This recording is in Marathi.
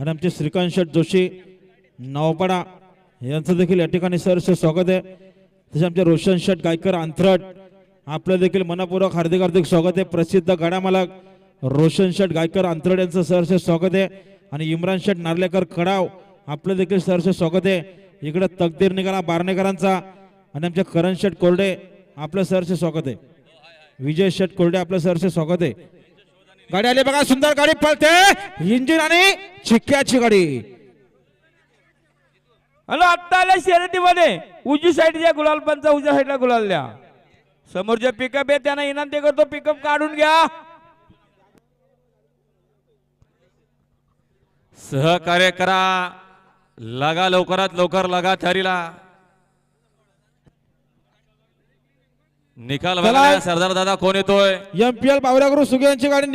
आणि आमचे श्रीकांत शेठ जोशी नवपाडा यांचं देखील या ठिकाणी सरसे स्वागत आहे. तसे आमचे रोशन शेठ गायकर अंथरट आपलं देखील मनपूर्वक हार्दिक हार्दिक स्वागत आहे. प्रसिद्ध गाड्यामालक रोशन शेठ गायकर अंथरट यांचं सरसे स्वागत आहे. आणि इम्रान शेठ नार्लेकर कडाव आपलं देखील सरसे स्वागत आहे. इकडे तकदीर निघाला बारणेकरांचा. आणि आमच्या करण शेठ कोरडे आपलं सरचं स्वागत आहे. विजय शेठ कोरडे आपलं सहर्ष स्वागत आहे. गाडी आली बघा सुंदर गाडी पळते. इंजिन आणि चिक्क्याची गाडी. हॅलो आत्ता आल्या शर्यतीमध्ये उजवी साईडच्या गुलाल पंचा उजव्या साईडला गुलाल द्या. समोरच्या पिकअप आहे त्यांना विनंती करतो पिकअप काढून घ्या. सहकार्य करा. लगा लवकरात लवकर लगा थारीला निकाल सरदार दादा कोण येतोय? एमपीएल बावरागुरु सुगे यांची गाडी